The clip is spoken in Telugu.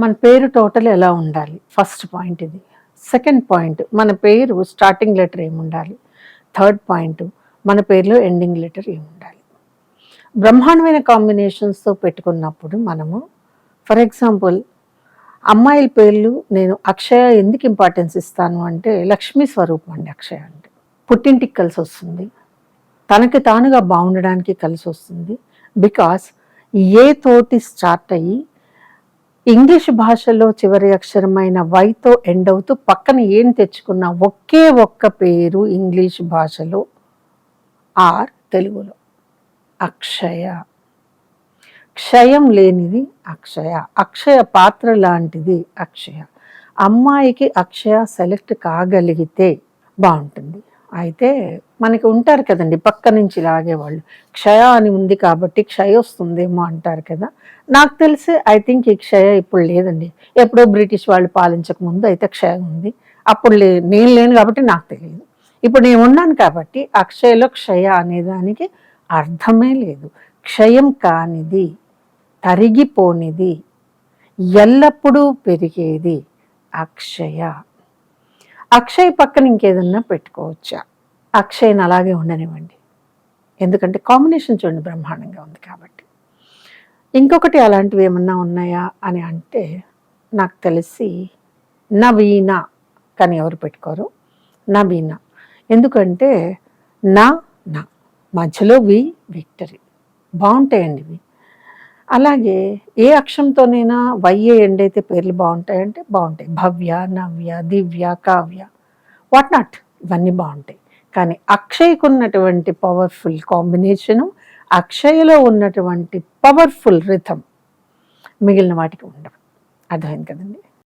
మన పేరు టోటల్ ఎలా ఉండాలి? ఫస్ట్ పాయింట్ ఇది. సెకండ్ పాయింట్ మన పేరు స్టార్టింగ్ లెటర్ ఏమి ఉండాలి? థర్డ్ పాయింట్ మన పేరులో ఎండింగ్ లెటర్ ఏమి ఉండాలి? బ్రహ్మాండమైన కాంబినేషన్స్తో పెట్టుకున్నప్పుడు మనము ఫర్ ఎగ్జాంపుల్ అమ్మాయిల పేర్లు నేను అక్షయ ఎందుకు ఇంపార్టెన్స్ ఇస్తాను అంటే లక్ష్మీ స్వరూపం అండి అక్షయ అంటే. పుట్టింటికి కలిసి వస్తుంది. తనకి తానుగా బాగుండడానికి కలిసి వస్తుంది. బికాస్ ఏ తోటి స్టార్ట్ అయ్యి ఇంగ్లీష్ భాషలో చివరి అక్షరమైన వైతో ఎండ్ అవుతూ పక్కన ఏం తెచ్చుకున్న ఒకే ఒక్క పేరు ఇంగ్లీష్ భాషలో. ఆర్ తెలుగులో. అక్షయ. క్షయం లేనిది అక్షయ. అక్షయ పాత్ర లాంటిది అక్షయ. అమ్మాయికి అక్షయ సెలెక్ట్ కాగలిగితే బాగుంటుంది. అయితే మనకి ఉంటారు కదండి పక్క నుంచి లాగేవాళ్ళు క్షయ అని ఉంది కాబట్టి క్షయ వస్తుందేమో అంటారు కదా. నాకు తెలిసి ఐ థింక్ ఈ క్షయ ఇప్పుడు లేదండి. ఎప్పుడో బ్రిటిష్ వాళ్ళు పాలించక ముందు అయితే క్షయ ఉంది. అప్పుడు లే నేను లేను కాబట్టి నాకు తెలియదు. ఇప్పుడు నేను ఉన్నాను కాబట్టి అక్షయలో క్షయ అనే దానికి అర్థమే లేదు. క్షయం కానిది తరిగిపోనిది ఎల్లప్పుడూ పెరిగేది అక్షయ. అక్షయ్ పక్కన ఇంకేదన్నా పెట్టుకోవచ్చా? అక్షయ్ని అలాగే ఉండనివ్వండి. ఎందుకంటే కాంబినేషన్ చూడండి బ్రహ్మాండంగా ఉంది కాబట్టి. ఇంకొకటి అలాంటివి ఏమన్నా ఉన్నాయా అని అంటే నాకు తెలిసి నవీన కానీ ఎవరు పెట్టుకోరు? నవీన. ఎందుకంటే నా నా. మధ్యలో వి విక్టరీ. బాగుంటాయండి ఇవి అలాగే ఏ అక్షంతోనైనా వైఏ ఎండ్ అయితే పేర్లు బాగుంటాయంటే బాగుంటాయి. భవ్య నవ్య దివ్య కావ్య. వాట్ నాట్ ఇవన్నీ బాగుంటాయి. కానీ అక్షయ్కు ఉన్నటువంటి పవర్ఫుల్ కాంబినేషను అక్షయలో ఉన్నటువంటి పవర్ఫుల్ రిథం మిగిలిన వాటికి ఉండవు. అర్థమైంది కదండి?